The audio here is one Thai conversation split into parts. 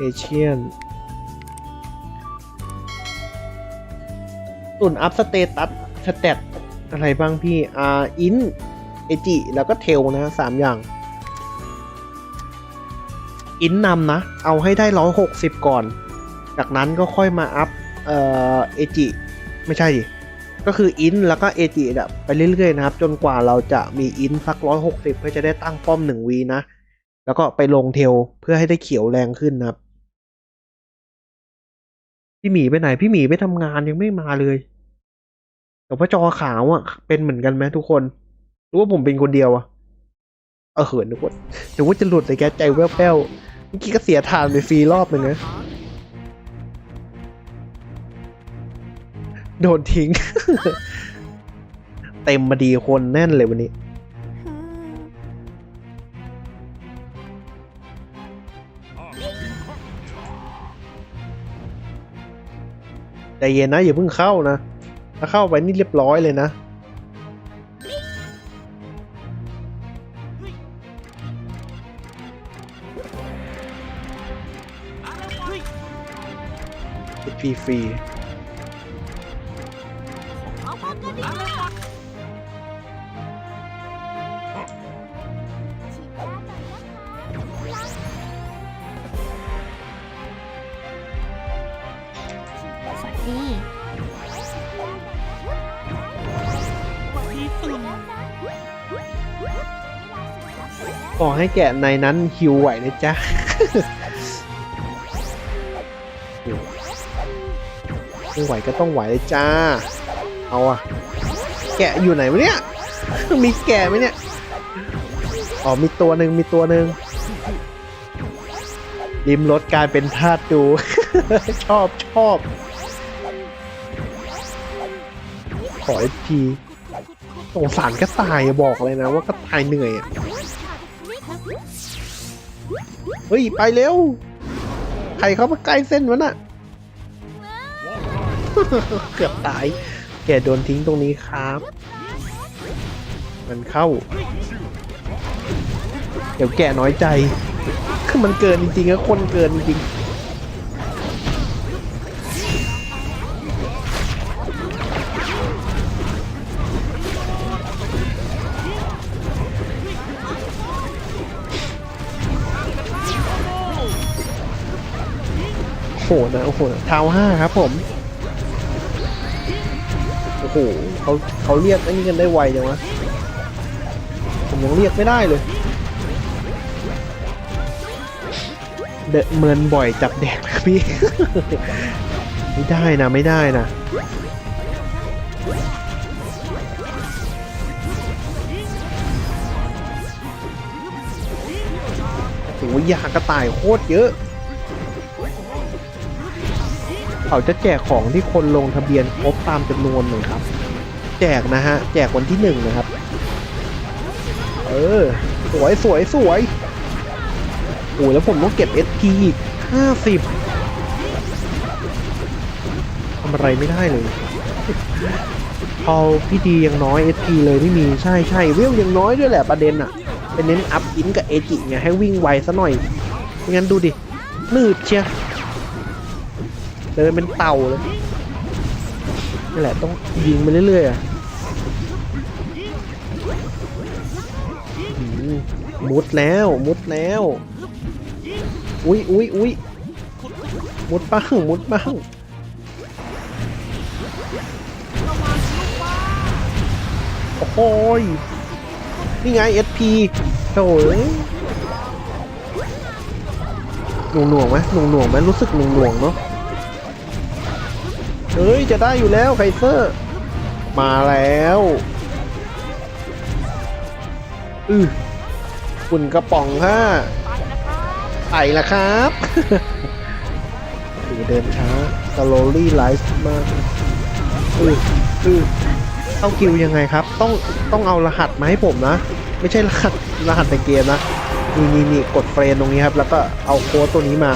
เอเชียนตุ่นอัพสเตตัสสเตตอะไรบ้างพี่อาอินเอจิแล้วก็เทลนะสามอย่าง อินนำนะ เอาให้ได้ร้อยหกสิบก่อน จากนั้นก็ค่อยมาอัพเอ่อเอจิไม่ใช่ดิก็คืออินแล้วก็เอจิเนี่ยไปเรื่อยๆนะครับ จนกว่าเราจะมีอินสักร้อยหกสิบเพื่อจะได้ตั้งป้อมหนึ่งวีนะ แล้วก็ไปลงเทลเพื่อให้ได้เขียวแรงขึ้นนะครับ พี่หมีไปไหน พี่หมีไปทำงานยังไม่มาเลย แต่ว่าจอขาวอะ เป็นเหมือนกันไหมทุกคนรู้ว่าผมเป็นคนเดียวอะเออเหินนึกว่านึกว่าจะหลุดเลยแกใจแว่วๆเมื่อกี้ก็เสียทานไปฟรีรอบหนึ่งนะโดนทิ้ง เต็มมาดีคนแน่นเลยวันนี้ ใจเย็นนะอย่าเพิ่งเข้านะ ถ้าเข้าไปนี่เรียบร้อยเลยนะ ฟรีฟรี ขอให้แกะในนั้นฮิวไหวนะจ๊ะไม่ไหวก็ต้องไหวจ้า เอาอะแกะอยู่ไหนวะเนี่ย มีแกะไหมเนี่ย อ๋อมีตัวหนึ่งมีตัวหนึ่งริมรถกลายเป็นทาสดู ชอบชอบ ขออีกทีสงสารกระต่ายบอกเลยนะว่ากระต่ายเหนื่อยอะ เฮ้ย ไปเร็วใครเข้ามาใกล้เส้นวะน่ะเกือบตาย แกโดนทิ้งตรงนี้ครับ มันเข้า เดี๋ยวแกน้อยใจ คือมันเกินจริงๆอะคนเกินจริง หนะโอ้โหเท้าห้าครับผม โอ้โหเขาเขาเรียกไอ้นี่กันได้ไวจังวะผมยังเรียกไม่ได้เลยเดะเมินบ่อยจับแดกนะพี่ ไม่ได้นะไม่ได้นะโอ้ยยากระต่ายโคตรเยอะ เขาจะแจกของที่คนลงทะเบียนครบตามจำนวนเลยครับ แจกนะฮะ แจกวันที่หนึ่งนะครับ เออ สวยสวยสวยโอ้ยแล้วผมต้องเก็บ SP อีกห้าสิบทำอะไรไม่ได้เลยพอพี่ดียังน้อย SP เลยไม่มีใช่ใช่เวลยังน้อยด้วยแหละประเด็นอะเป็นเน้นอัพอินกับเอจิไงให้วิ่งไวซะหน่อยไม่งั้นดูดินืดเชีย เดินเป็นเต่าเลยนี่แหละต้องยิงไปเรื่อยๆอะมุดแล้วมุดแล้วอุ้ยอุ้ยอุ้ยมุดบ้างมุดบ้างโอ้โหยนี่ไง SP โถ่เอ้ยหน่วงหน่วงๆไหมหน่วงหน่วงๆไหมรู้สึกหน่วงหน่วงๆเนาะ เฮ้ย จะได้อยู่แล้วไคเซอร์ มาแล้วอือฝุ่นกระป๋องห้าไปละครับถือเดินช้า slowly life มากอืออือเข้ากิวยังไงครับ ต้องต้องเอารหัสมาให้ผมนะ ไม่ใช่รหัสรหัสในเกมนะนี่นี่นี่กดเฟรนตรงนี้ครับ แล้วก็เอาโค้ดตัวนี้มา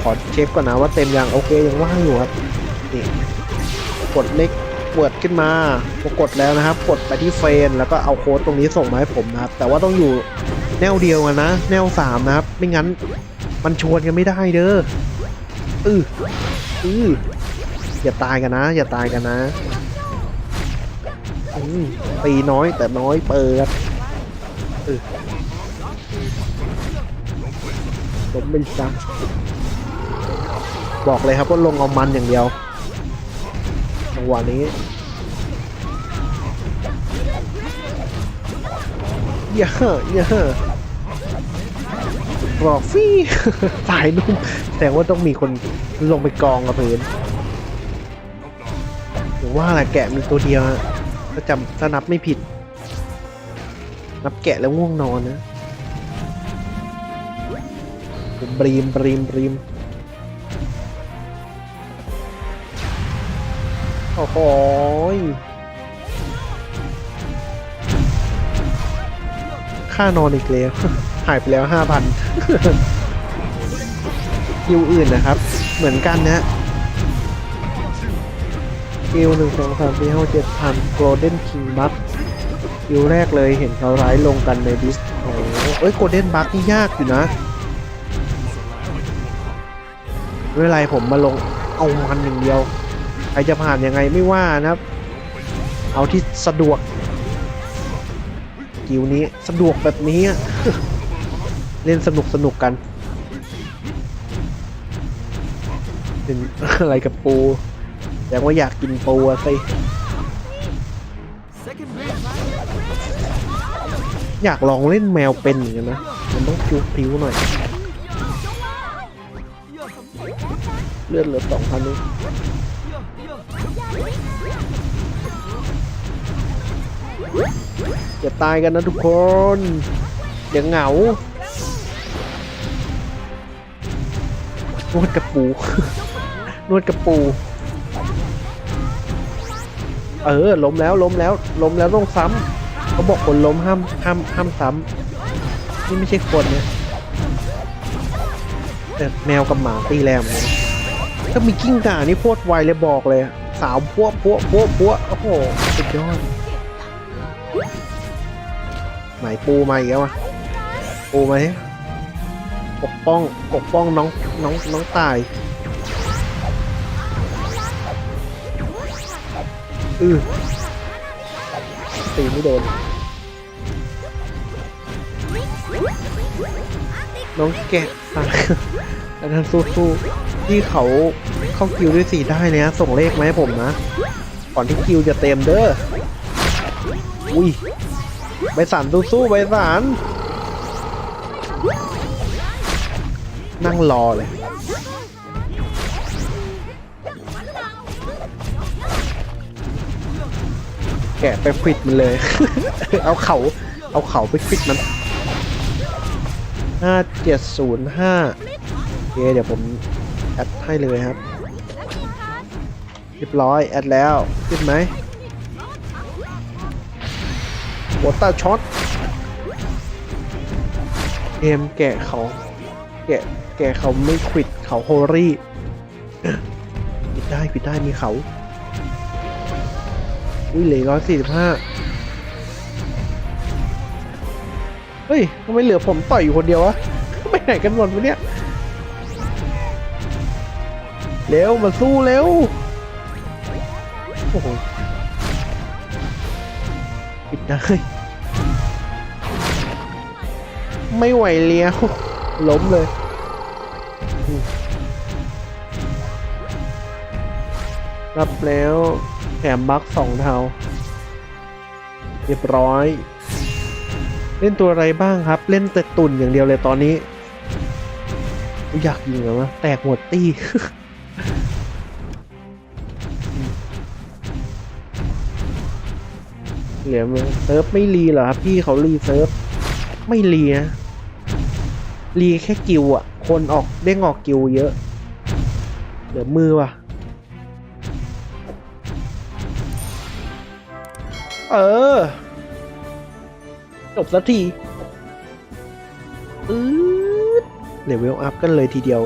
ขอเช็คก่อนนะว่าเต็มยังโอเคยังว่างอยู่ครับ นี่กดเลขเวิร์ดขึ้นมาพอกดแล้วนะครับ กดไปที่เฟนแล้วก็เอาโค้ดตรงนี้ส่งมาให้ผมนะครับ แต่ว่าต้องอยู่แนวเดียวกันนะ แนวสามนะครับ ไม่งั้นมันชวนกันไม่ได้เด้ออืออืออย่าตายกันนะ อย่าตายกันนะอืตีน้อยแต่น้อยเปิดออล้มไปซะบอกเลยครับว่าลงเอามันอย่างเดียว จังหวะนี้อย่าอย่าบอกฟี่สายนุ่มแต่ว่าต้องมีคนลงไปกองกับพื้นหรือว่าแหละแกะมีตัวเดียวถ้าจำถ้านับไม่ผิด นับแกะแล้วง่วงนอนนะบรีมบรีมบรีม อ้โหค่านอนอีกแล้ว หายไปแล้วห้าพันคิวอื่นนะครับ เหมือนกันนะคิวหนึ่งสองสามสี่ห้าเจ็ดพันโกลเด้นคิงบัคคิวแรกเลยเห็นเขาร้ายลงกันในดิสโอ้เอ้ยโกลเด้นบัคนี่ยากอยู่นะไม่เป็นไรผมมาลงเอามันอย่งเดียว ใครจะผ่านยังไงไม่ว่านะครับ เอาที่สะดวก กิวนี้สะดวกแบบนี้ เล่นสนุกสนุกกันเป็นอะไรกับปูแต่ว่าอยากกินปูสิอยากลองเล่นแมวเป็นเหมือนกันนะ มันต้องคิวพิวหน่อย เลือดเหลือสองพันนึง อย่าตายกันนะทุกคน อย่าเหงานวดกระปู นวดกระปู เออ ล้มแล้วล้มแล้วล้มแล้วต้องซ้ำเขาบอกคนล้มห้ามห้ามห้ามซ้ำนี่ไม่ใช่คนเนี่ยแต่แมวกับหมาตีแรงเหมือนกันถ้ามีกิ้งก่านี่โคตรไวเลยบอกเลย สาวพัวพัวพัวพัวโอ้โห สุดยอด ไหนปูมาอีกแล้วอะปูมาดิปกป้องปกป้องน้องน้องน้องตายอือตีไม่โดน น้องแกะตายอันนั้นสู้ๆที่เขาเข้าคิวด้วยสี่ได้เนี่ยส่งเลขมาให้ผมนะ ก่อนที่คิวจะเต็มเด้อ อุ้ยใบสารสู้ใบสารนั่งรอเลย แกะไปควิดมันเลย เอาเขาเอาเขาไปควิดมันห้าเจ็ดศูนย์ห้าโอเคเดี๋ยวผมแอดให้เลยครับ เรียบร้อย แอดแล้ว ขึ้นไหม วอเตอร์ช็อตเอมแกะเขาแกะแกะเขาไม่ควิดเขาโฮรี่ปิดได้ปิดได้มีเขา อุ้ยเหลือร้อยสี่สิบห้าเฮ้ยทำไมเหลือผมต่อยอยู่คนเดียววะไปไหนกันหมดวะเนี่ย เร็ว มาสู้เร็ว โอ้โห ปิดได้ไม่ไหวเลี้ยวล้มเลยรับแล้วแถมบัคสองเทาเรียบร้อย เล่นตัวอะไรบ้างครับ เล่นแต่ตุ่นอย่างเดียวเลยตอนนี้ อยากยิงเหรอวะแตกหมดตี้ เหลือมือเซิร์ฟไม่รีเหรอครับพี่เขารีเซิร์ฟไม่รีนะรีแค่กิวอะคนออกเด้งออกกิวเยอะ เหลือมือว่ะ เออ จบสักทีอืดเลเวลอัพกันเลยทีเดียว